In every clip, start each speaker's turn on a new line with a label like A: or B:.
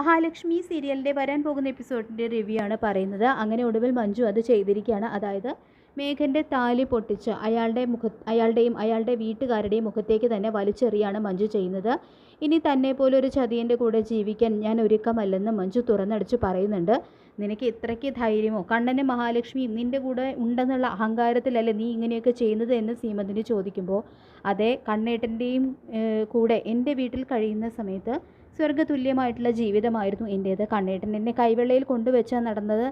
A: മഹാലക്ഷ്മി സീരിയലിന്റെ വരാൻ പോകുന്ന എപ്പിസോഡിന്റെ റിവ്യൂ ആണ് പറയുന്നത്. അങ്ങനെ ഒടുവിൽ മഞ്ജു അത് ചെയ്തിരിക്കുകയാണ്. അതായത് മേഘന്റെ താലി പൊട്ടിച്ച് അയാളുടെ മുഖ അയാളുടെയും അയാളുടെ വീട്ടുകാരുടെയും മുഖത്തേക്ക് തന്നെ വലിച്ചെറിയാണ് മഞ്ജു ചെയ്യുന്നത്. ഇനി തന്നെ പോലെ ഒരു ചതിയന്റെ കൂടെ ജീവിക്കാൻ ഞാൻ ഒരുക്കമല്ലെന്ന് മഞ്ജു തുറന്നടിച്ച് പറയുന്നുണ്ട്. നിനക്ക് ഇത്രയ്ക്ക് ധൈര്യമോ? കണ്ണന് മഹാലക്ഷ്മിയും നിന്റെ കൂടെ ഉണ്ടെന്നുള്ള അഹങ്കാരത്തിലല്ലേ നീ ഇങ്ങനെയൊക്കെ ചെയ്യുന്നത് എന്ന് സീമന്തിന് ചോദിക്കുമ്പോൾ അതെ കണ്ണേട്ടന്റെയും കൂടെ എന്റെ വീട്ടിൽ കഴിയുന്ന സമയത്ത് സ്വർഗതുല്യമായിട്ടുള്ള ജീവിതമായിരുന്നു എന്റേത് കണ്ണേട്ടൻ എന്നെ കൈവെള്ളയിൽ കൊണ്ടുവച്ചാൽ നടന്നത്.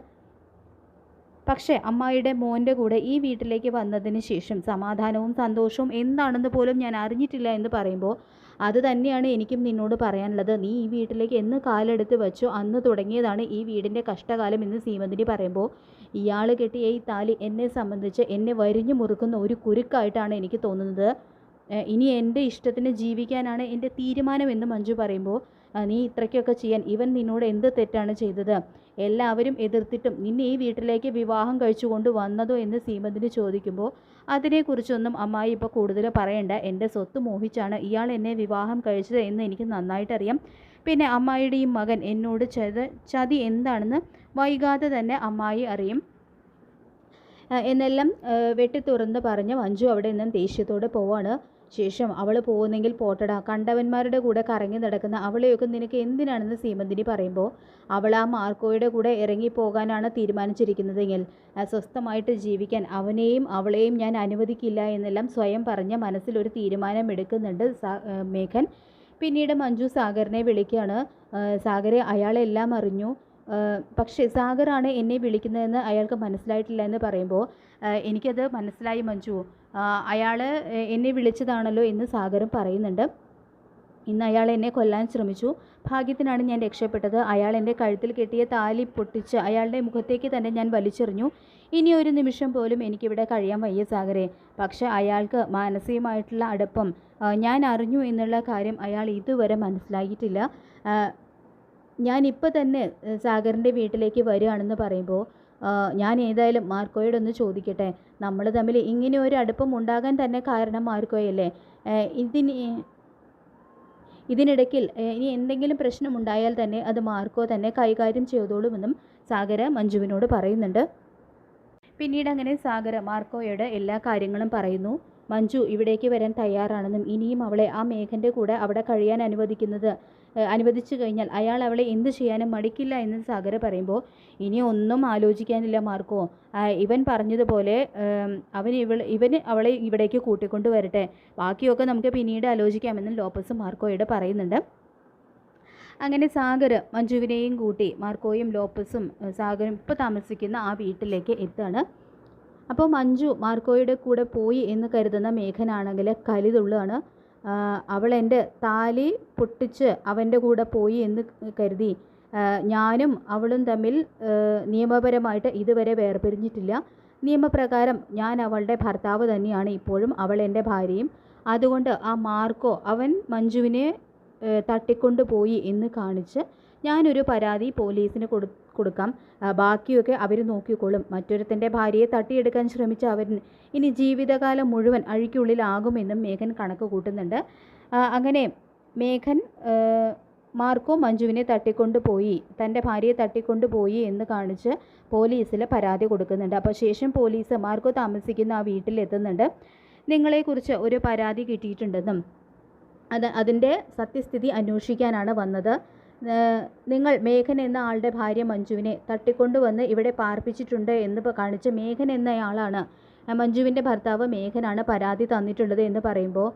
A: പക്ഷേ അമ്മായിയുടെ മോന്റെ കൂടെ ഈ വീട്ടിലേക്ക് വന്നതിന് ശേഷം സമാധാനവും സന്തോഷവും എന്താണെന്ന് പോലും ഞാൻ അറിഞ്ഞിട്ടില്ല എന്ന് പറയുമ്പോൾ അത് തന്നെയാണ് എനിക്കും നിന്നോട് പറയാനുള്ളത്. നീ ഈ വീട്ടിലേക്ക് എന്ന് കാലെടുത്ത് വെച്ചോ അന്ന് തുടങ്ങിയതാണ് ഈ വീടിന്റെ കഷ്ടകാലം എന്ന് സീമന്തിനി പറയുമ്പോൾ ഇയാൾ കെട്ടിയ ഈ താലി എന്നെ സംബന്ധിച്ച് എന്നെ വരിഞ്ഞു മുറുക്കുന്ന ഒരു കുരുക്കായിട്ടാണ് എനിക്ക് തോന്നുന്നത്. ഇനി എന്റെ ഇഷ്ടത്തിന് ജീവിക്കാനാണ് എന്റെ തീരുമാനം എന്ന് മഞ്ജു പറയുമ്പോൾ നീ ഇത്രയ്ക്കൊക്കെ ചെയ്യാൻ ഇവൻ നിന്നോട് എന്ത് തെറ്റാണ് ചെയ്തത്? എല്ലാവരും എതിർത്തിട്ടും നിന്നെ ഈ വീട്ടിലേക്ക് വിവാഹം കഴിച്ചുകൊണ്ട് വന്നതോ എന്ന് സീമന്തിന് ചോദിക്കുമ്പോൾ അതിനെക്കുറിച്ചൊന്നും അമ്മായി ഇപ്പോൾ കൂടുതൽ പറയണ്ട. എന്റെ സ്വത്ത് മോഹിച്ചാണ് ഇയാൾ എന്നെ വിവാഹം കഴിച്ചത് എന്ന് എനിക്ക് നന്നായിട്ടറിയാം. പിന്നെ അമ്മായിയുടെ ഈ മകൻ എന്നോട് ചെയ്ത ചതി എന്താണെന്ന് വൈകാതെ തന്നെ അമ്മായി അറിയും. എന്നെല്ലാം വെട്ടിത്തുറന്ന് വെട്ടി തുറന്ന് പറഞ്ഞ് മഞ്ജു അവിടെ നിന്നും ദേഷ്യത്തോടെ പോവാണ്. ശേഷം അവൾ പോകുന്നെങ്കിൽ പോട്ടടാ. കണ്ടവന്മാരുടെ കൂടെ കറങ്ങി നടക്കുന്ന അവളെയൊക്കെ നിനക്ക് എന്തിനാണെന്ന് സീമന്തിനി പറയുമ്പോൾ അവൾ ആ മാർക്കോയുടെ കൂടെ ഇറങ്ങിപ്പോകാനാണ് തീരുമാനിച്ചിരിക്കുന്നതെങ്കിൽ അസ്വസ്ഥമായിട്ട് ജീവിക്കാൻ അവനെയും അവളെയും ഞാൻ അനുവദിക്കില്ല എന്നെല്ലാം സ്വയം പറഞ്ഞ മനസ്സിലൊരു തീരുമാനം എടുക്കുന്നുണ്ട് മേഘൻ. പിന്നീട് മഞ്ജു സാഗറിനെ വിളിക്കുകയാണ് സാഗരെ അയാളെല്ലാം അറിഞ്ഞു. പക്ഷേ സാഗറാണ് എന്നെ വിളിക്കുന്നതെന്ന് അയാൾക്ക് മനസ്സിലായിട്ടില്ല എന്ന് പറയുമ്പോൾ എനിക്കത് മനസ്സിലായി മഞ്ജു. അയാൾ എന്നെ വിളിച്ചതാണല്ലോ എന്ന് സാഗറും പറയുന്നുണ്ട്. ഇന്ന് അയാൾ എന്നെ കൊല്ലാൻ ശ്രമിച്ചു. ഭാഗ്യത്തിനാണ് ഞാൻ രക്ഷപ്പെട്ടത്. അയാൾ എന്റെ കഴുത്തിൽ കെട്ടിയ താലി പൊട്ടിച്ച് അയാളുടെ മുഖത്തേക്ക് തന്നെ ഞാൻ വലിച്ചെറിഞ്ഞു. ഇനി ഒരു നിമിഷം പോലും എനിക്കിവിടെ കഴിയാൻ വയ്യ സാഗരെ പക്ഷെ അയാൾക്ക് മാനസികമായിട്ടുള്ള അടുപ്പം ഞാൻ അറിഞ്ഞു എന്നുള്ള കാര്യം അയാൾ ഇതുവരെ മനസ്സിലാക്കിയിട്ടില്ല ഞാനിപ്പോൾ തന്നെ സാഗറിന്റെ വീട്ടിലേക്ക് വരികയാണെന്ന് പറയുമ്പോൾ ഞാൻ ഏതായാലും മാർക്കോയോട് ഒന്ന് ചോദിക്കട്ടെ? നമ്മൾ തമ്മിൽ ഇങ്ങനെ ഒരു അടുപ്പം ഉണ്ടാകാൻ തന്നെ കാരണം മാർക്കോയല്ലേ? ഇതിന് ഇതിനിടയ്ക്കിൽ ഇനി എന്തെങ്കിലും പ്രശ്നമുണ്ടായാൽ തന്നെ അത് മാർക്കോ തന്നെ കൈകാര്യം ചെയ്തോളുമെന്നും സാഗര മഞ്ജുവിനോട് പറയുന്നുണ്ട്. പിന്നീട് അങ്ങനെ സാഗര മാർക്കോയോട് എല്ലാ കാര്യങ്ങളും പറയുന്നു. മഞ്ജു ഇവിടേക്ക് വരാൻ തയ്യാറാണെന്നും ഇനിയും അവളെ ആ മേഘന്റെ കൂടെ അവിടെ കഴിയാൻ അനുവദിക്കുന്നത് അനുവദിച്ചു കഴിഞ്ഞാൽ അയാൾ അവളെ എന്ത് ചെയ്യാനും മടിക്കില്ല എന്ന് സാഗര പറയുമ്പോൾ ഇനി ഒന്നും ആലോചിക്കാനില്ല മാർക്കോ. ഇവൻ പറഞ്ഞതുപോലെ അവൻ ഇവൾ ഇവന് അവളെ ഇവിടേക്ക് കൂട്ടിക്കൊണ്ട് വരട്ടെ. ബാക്കിയൊക്കെ നമുക്ക് പിന്നീട് ആലോചിക്കാമെന്നും ലോപ്പസ് മാർക്കോയോട് പറയുന്നുണ്ട്. അങ്ങനെ സാഗർ മഞ്ജുവിനെയും കൂട്ടി മാർക്കോയും ലോപ്പസും സാഗറും ഇപ്പോൾ താമസിക്കുന്ന ആ വീട്ടിലേക്ക് എത്തുകയാണ് അപ്പോൾ മഞ്ജു മാർക്കോയുടെ കൂടെ പോയി എന്ന് കരുതുന്ന മേഘനാണെങ്കിൽ കലിതുള്ളാണ്. അവൾ എന്റെ താലി പൊട്ടിച്ച് അവന്റെ കൂടെ പോയി എന്ന് കരുതി. ഞാനും അവളും തമ്മിൽ നിയമപരമായിട്ട് ഇതുവരെ വേർപിരിഞ്ഞിട്ടില്ല. നിയമപ്രകാരം ഞാൻ അവളുടെ ഭർത്താവ് തന്നെയാണ് ഇപ്പോഴും അവൾ എന്റെ ഭാര്യയും. അതുകൊണ്ട് ആ മാർക്കോ അവൻ മഞ്ജുവിനെ തട്ടിക്കൊണ്ടുപോയി എന്ന് കാണിച്ച് ഞാനൊരു പരാതി പോലീസിന് കൊടു കൊടുക്കാം. ബാക്കിയൊക്കെ അവർ നോക്കിക്കൊള്ളും മറ്റൊരുത്തന്റെ ഭാര്യയെ തട്ടിയെടുക്കാൻ ശ്രമിച്ച അവൻ ഇനി ജീവിതകാലം മുഴുവൻ അഴിക്കുള്ളിലാകുമെന്നും മേഘൻ കണക്ക് കൂട്ടുന്നുണ്ട്. അങ്ങനെ മേഘൻ മാർക്കോ മഞ്ജുവിനെ തട്ടിക്കൊണ്ടുപോയി തന്റെ ഭാര്യയെ തട്ടിക്കൊണ്ടുപോയി എന്ന് കാണിച്ച് പോലീസിൽ പരാതി കൊടുക്കുന്നുണ്ട്. അപ്പോൾ ശേഷം പോലീസ് മാർക്കോ താമസിക്കുന്ന ആ വീട്ടിലെത്തുന്നുണ്ട്. നിങ്ങളെക്കുറിച്ച് ഒരു പരാതി കിട്ടിയിട്ടുണ്ടെന്നും അത് അതിന്റെ സത്യസ്ഥിതി അന്വേഷിക്കാനാണ് വന്നത്. നിങ്ങൾ മേഘൻ എന്ന ആളുടെ ഭാര്യ മഞ്ജുവിനെ തട്ടിക്കൊണ്ടുവന്ന് ഇവിടെ പാർപ്പിച്ചിട്ടുണ്ട് എന്ന് കാണിച്ച് മേഘൻ എന്നയാളാണ്. മഞ്ജുവിന്റെ ഭർത്താവ് മേഘനാണ് പരാതി തന്നിട്ടുള്ളത് എന്ന് പറയുമ്പോൾ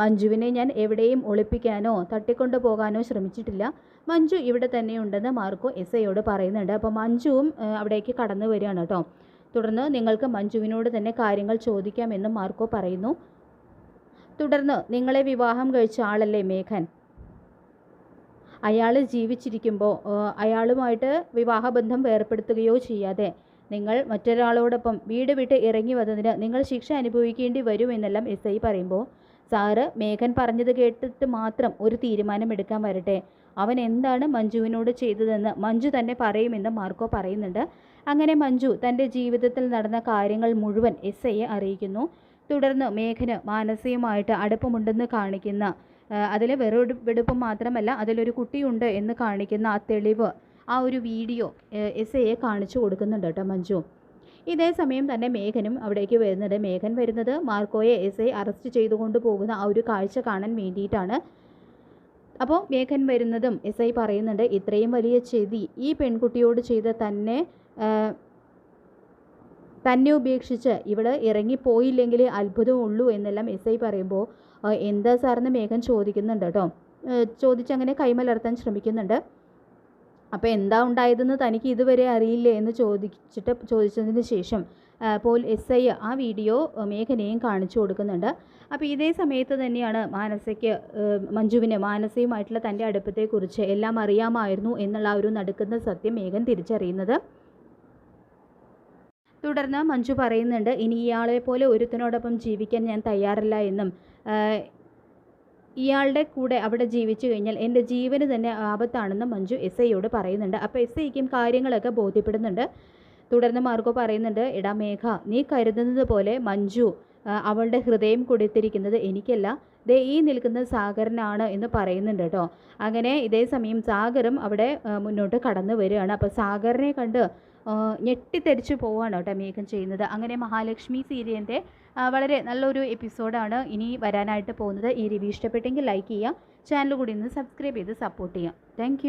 A: മഞ്ജുവിനെ ഞാൻ എവിടെയും ഒളിപ്പിക്കാനോ തട്ടിക്കൊണ്ടു പോകാനോ ശ്രമിച്ചിട്ടില്ല. മഞ്ജു ഇവിടെ തന്നെയുണ്ടെന്ന് മാർക്കോ എസ് ഐയോട് പറയുന്നുണ്ട്. അപ്പോൾ മഞ്ജുവും അവിടേക്ക് കടന്നു വരികയാണ് കേട്ടോ. തുടർന്ന് നിങ്ങൾക്ക് മഞ്ജുവിനോട് തന്നെ കാര്യങ്ങൾ ചോദിക്കാമെന്നും മാർക്കോ പറയുന്നു. തുടർന്ന് നിങ്ങളെ വിവാഹം കഴിച്ച ആളല്ലേ മേഘൻ? അയാൾ ജീവിച്ചിരിക്കുമ്പോൾ അയാളുമായിട്ട് വിവാഹബന്ധം വേർപ്പെടുത്തുകയോ ചെയ്യാതെ നിങ്ങൾ മറ്റൊരാളോടൊപ്പം വീട് വിട്ട് ഇറങ്ങി വന്നതിന് നിങ്ങൾ ശിക്ഷ അനുഭവിക്കേണ്ടി വരുമെന്നെല്ലാം എസ് ഐ പറയുമ്പോൾ സാറ് മേഘൻ പറഞ്ഞത് കേട്ടിട്ട് മാത്രം ഒരു തീരുമാനമെടുക്കാൻ വരട്ടെ. അവൻ എന്താണ് മഞ്ജുവിനോട് ചെയ്തതെന്ന് മഞ്ജു തന്നെ പറയുമെന്ന് മാർക്കോ പറയുന്നുണ്ട്. അങ്ങനെ മഞ്ജു തന്റെ ജീവിതത്തിൽ നടന്ന കാര്യങ്ങൾ മുഴുവൻ എസ് ഐയെ അറിയിക്കുന്നു. തുടർന്ന് മേഘന് മാനസികമായിട്ട് അടുപ്പമുണ്ടെന്ന് കാണിക്കുന്ന അതിൽ വെറുവെടുപ്പ് മാത്രമല്ല അതിലൊരു കുട്ടിയുണ്ട് എന്ന് കാണിക്കുന്ന ആ തെളിവ് ആ ഒരു വീഡിയോ എസ് എയെ കാണിച്ചു കൊടുക്കുന്നുണ്ട് കേട്ടോ മഞ്ജു. ഇതേ സമയം തന്നെ മേഘനും അവിടേക്ക് വരുന്നത് മേഘൻ വരുന്നത് മാർക്കോയെ എസ് ഐ അറസ്റ്റ് ചെയ്തുകൊണ്ട് പോകുന്ന ആ ഒരു കാഴ്ച കാണാൻ വേണ്ടിയിട്ടാണ്. അപ്പോൾ മേഘൻ വരുന്നതും എസ് ഐ പറയുന്നുണ്ട് ഇത്രയും വലിയ ചെതി ഈ പെൺകുട്ടിയോട് ചെയ്ത തന്നെ തന്നെ ഉപേക്ഷിച്ച് ഇവിടെ ഇറങ്ങിപ്പോയില്ലെങ്കിൽ അത്ഭുതമുള്ളൂ എന്നെല്ലാം എസ് ഐ പറയുമ്പോൾ എന്താ സാറെന്ന് മേഘൻ ചോദിക്കുന്നുണ്ട് കേട്ടോ. ചോദിച്ചങ്ങനെ കൈമലർത്താൻ ശ്രമിക്കുന്നുണ്ട്. അപ്പോൾ എന്താ ഉണ്ടായതെന്ന് തനിക്ക് ഇതുവരെ അറിയില്ലേ എന്ന് ചോദിച്ചിട്ട് ചോദിച്ചതിന് ശേഷം പോൽ എസ് ഐ ആ വീഡിയോ മേഘനയും കാണിച്ചു കൊടുക്കുന്നുണ്ട്. അപ്പോൾ ഇതേ സമയത്ത് തന്നെയാണ് മാനസയ്ക്ക് മഞ്ജുവിന് മാനസയുമായിട്ടുള്ള തന്റെ അടുപ്പത്തെക്കുറിച്ച് എല്ലാം അറിയാമായിരുന്നു എന്നുള്ള ഒരു നടുക്കുന്ന സത്യം മേഘൻ തിരിച്ചറിയുന്നത്. തുടർന്ന് മഞ്ജു പറയുന്നുണ്ട് ഇനി ഇയാളെ പോലെ ഒരുത്തനോടൊപ്പം ജീവിക്കാൻ ഞാൻ തയ്യാറല്ല എന്നും ഇയാളുടെ കൂടെ അവിടെ ജീവിച്ചു കഴിഞ്ഞാൽ എന്റെ ജീവന് തന്നെ ആപത്താണെന്ന് മഞ്ജു എസ് ഐയോട് പറയുന്നുണ്ട്. അപ്പോൾ എസ് ഐക്കും കാര്യങ്ങളൊക്കെ ബോധ്യപ്പെടുന്നുണ്ട്. തുടർന്ന് മാർഗോ പറയുന്നുണ്ട് എടാ മേഘ നീ കരുതുന്നത് പോലെ മഞ്ജു അവളുടെ ഹൃദയം കൊടുത്തിരിക്കുന്നത് എനിക്കല്ല. ദേ ഈ നിൽക്കുന്ന സാഗറിനാണ് എന്ന് പറയുന്നുണ്ട് കേട്ടോ. അങ്ങനെ ഇതേ സമയം സാഗറും അവിടെ മുന്നോട്ട് കടന്നു വരികയാണ്. അപ്പോൾ സാഗറിനെ കണ്ട് ആ, ഞെട്ടിത്തെറിച്ച് പോവുകയാണ് കേട്ടോ മേഘം ചെയ്യുന്നത്. അങ്ങനെ മഹാലക്ഷ്മി സീരിയലിന്റെ വളരെ നല്ലൊരു എപ്പിസോഡാണ് ഇനി വരാനായിട്ട് പോകുന്നത്. ഈ റിവ്യൂ ഇഷ്ടപ്പെട്ടെങ്കിൽ ലൈക്ക് ചെയ്യുക ചാനൽ കൂടി ഒന്ന് സബ്സ്ക്രൈബ് ചെയ്ത് സപ്പോർട്ട് ചെയ്യുക താങ്ക്